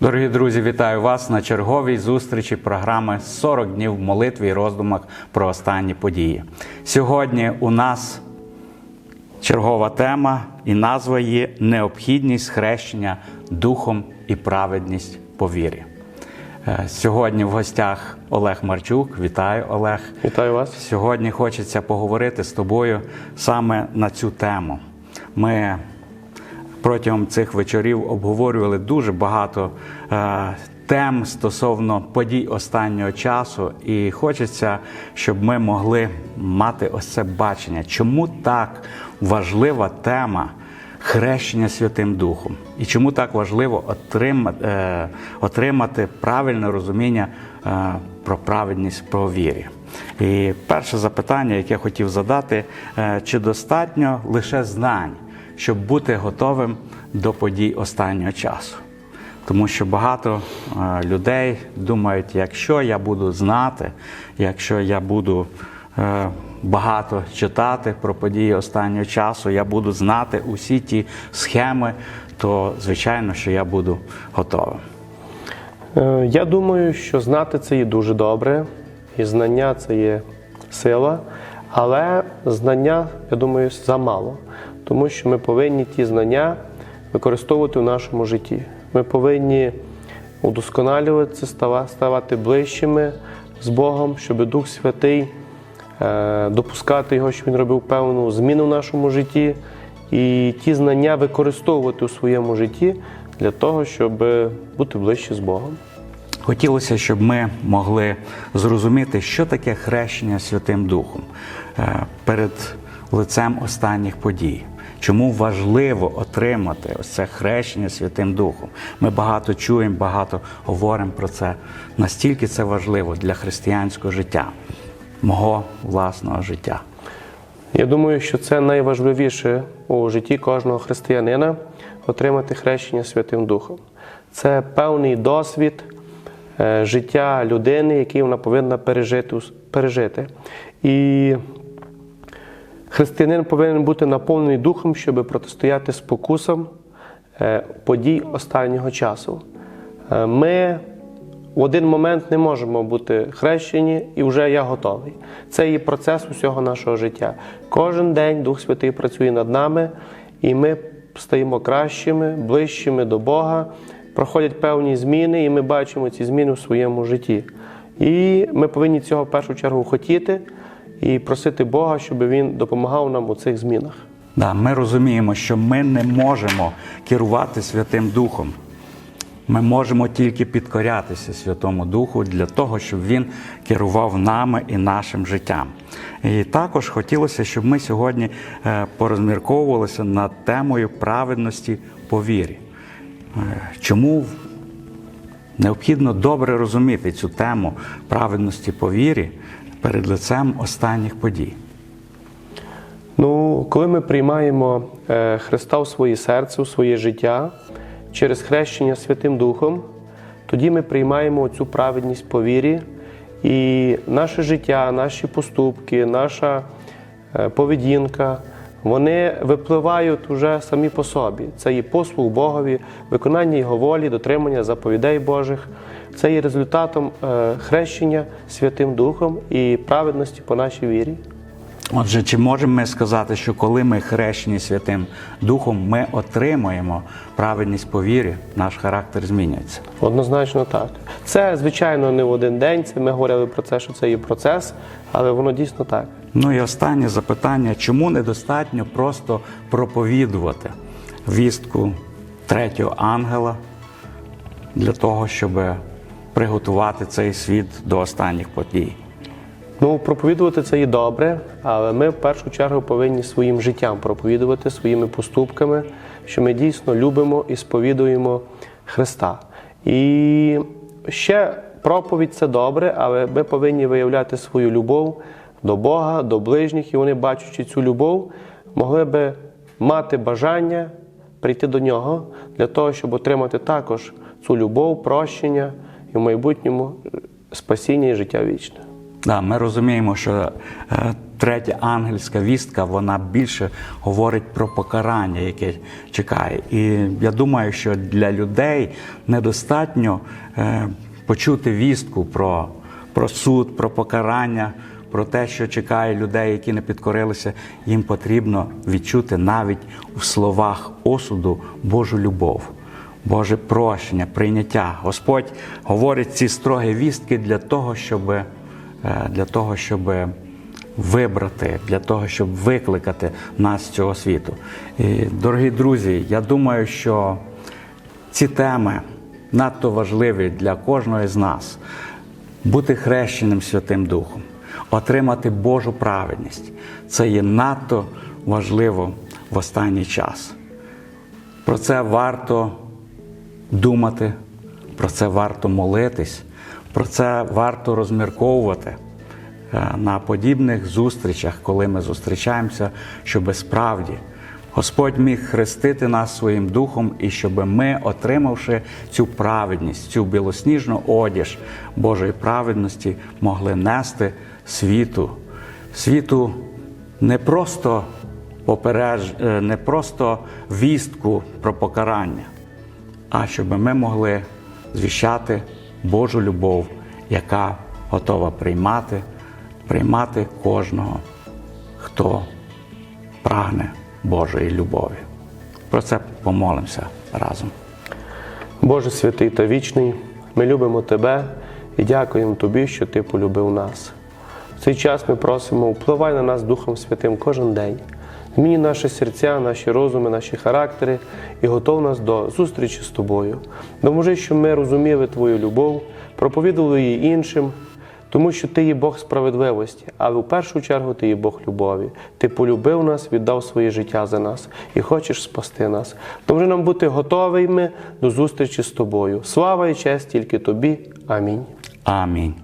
Дорогі друзі, вітаю вас на черговій зустрічі програми «40 днів в молитві і роздумах про останні події. Сьогодні у нас чергова тема і назва її необхідність хрещення духом і праведність по вірі. Е, Сьогодні в гостях Олег Марчук. Вітаю, Олег. Вітаю вас. Сьогодні хочеться поговорити з тобою саме на цю тему. Ми протягом цих вечорів обговорювали дуже багато е, тем стосовно подій останнього часу, і хочеться, щоб ми могли мати ось це бачення, чому так важлива тема. Хрещення Святим Духом. І чому так важливо отримати, е, отримати правильне розуміння е, про праведність про вірі? І перше запитання, яке я хотів задати, е, чи достатньо лише знань, щоб бути готовим до подій останнього часу? Тому що багато е, людей думають, якщо я буду знати, якщо я буду е, багато читати про події останнього часу, я буду знати усі ті схеми, то звичайно, що я буду готовим. Е, Я думаю, що знати це є дуже добре, і знання це є сила, але знання, я думаю, замало, тому що ми повинні ті знання використовувати в нашому житті. Ми повинні удосконалюватися, ставати ближчими з Богом, щоб Дух Святий е, допускати його, щоб він робив певну зміну в нашому житті, і ті знання використовувати у своєму житті для того, щоб бути ближче з Богом. Хотілося, щоб ми могли зрозуміти, що таке хрещення Святим Духом е, перед лицем останніх подій. Чому важливо отримати ось це хрещення Святим Духом? Ми багато чуємо, багато говоримо про це. Настільки це важливо для християнського життя, мого власного життя. Я думаю, що це найважливіше у житті кожного християнина отримати хрещення Святим Духом. Це певний досвід е, життя людини, який вона повинна пережити. пережити. І християнин повинен бути наповнений духом, щоб протистояти спокусам е, подій останнього часу. Е, Ми в один момент не можемо бути хрещені і вже я готовий. Це є процес усього нашого життя. Кожен день Дух Святий працює над нами, і ми стаємо кращими, ближчими до Бога. Проходять певні зміни, і ми бачимо ці зміни в своєму житті. І ми повинні цього в першу чергу хотіти і просити Бога, щоб Він допомагав нам у цих змінах. Да, ми розуміємо, що ми не можемо керувати Святим Духом. Ми можемо тільки підкорятися Святому Духу для того, щоб Він керував нами і нашим життям. І також хотілося, щоб ми сьогодні е, порозмірковувалися над темою праведності по вірі. Е, Чому необхідно добре розуміти цю тему праведності по вірі перед лицем останніх подій? Ну, коли ми приймаємо е, Христа в своє серце, в своє життя через хрещення Святим Духом, тоді ми приймаємо цю праведність по вірі, і наше життя, наші поступки, наша е, поведінка, вони випливають уже самі по собі. Це є послуг Богові, виконання Його волі, дотримання заповідей Божих. Це є результатом е, хрещення Святим Духом і праведності по нашій вірі. Отже, чи можемо ми сказати, що коли ми хрещені Святим Духом, ми отримуємо праведність по вірі, наш характер змінюється? Однозначно так. Це, звичайно, не в один день. Це ми говорили про це, що це є процес, але воно дійсно так. Ну і останнє запитання: чому недостатньо просто проповідувати вістку третього ангела для того, щоб приготувати цей світ до останніх подій? Ну, проповідувати це є добре, але ми в першу чергу повинні своїм життям проповідувати своїми поступками, що ми дійсно любимо і сповідуємо Христа. І ще проповідь це добре, але ми повинні виявляти свою любов до Бога, до ближніх, і вони, бачачи цю любов, могли би мати бажання прийти до нього для того, щоб отримати також цю любов, прощення і в майбутньому спасіння і життя вічне. Да, ми розуміємо, що е, третя ангельська вістка вона більше говорить про покарання, яке чекає. І я думаю, що для людей недостатньо е, почути вістку про, про суд, про покарання, про те, що чекає людей, які не підкорилися. Їм потрібно відчути навіть в словах осуду Божу любов. Боже прощення, прийняття. Господь говорить ці строгі вістки для того, щоб, для того, щоб вибрати, для того, щоб викликати нас з цього світу. І, дорогі друзі, я думаю, що ці теми надто важливі для кожного з нас. Бути хрещеним Святим Духом, отримати Божу праведність це є надто важливо в останній час. Про це варто думати, про це варто молитись, про це варто розмірковувати е, на подібних зустрічах, коли ми зустрічаємося, щоб справді Господь міг хрестити нас своїм духом, і щоб ми, отримавши цю праведність, цю білосніжну одіж Божої праведності, могли нести світу, світу не просто попереж, е, не просто вістку про покарання, а щоб ми могли звіщати Божу любов, яка готова приймати, приймати кожного, хто прагне Божої любові. Про це помолимося разом. Боже святий та вічний, ми любимо Тебе і дякуємо Тобі, що Ти полюбив нас. В цей час ми просимо, впливай на нас Духом Святим кожен день. Зміні наші серця, наші розуми, наші характери і готов нас до зустрічі з тобою. Доможи, щоб ми розуміли Твою любов, проповідували її іншим, тому що Ти є Бог справедливості, але в першу чергу Ти є Бог любові. Ти полюбив нас, віддав своє життя за нас і хочеш спасти нас. Доможи нам бути готовими до зустрічі з тобою. Слава і честь тільки тобі. Амінь. Амінь.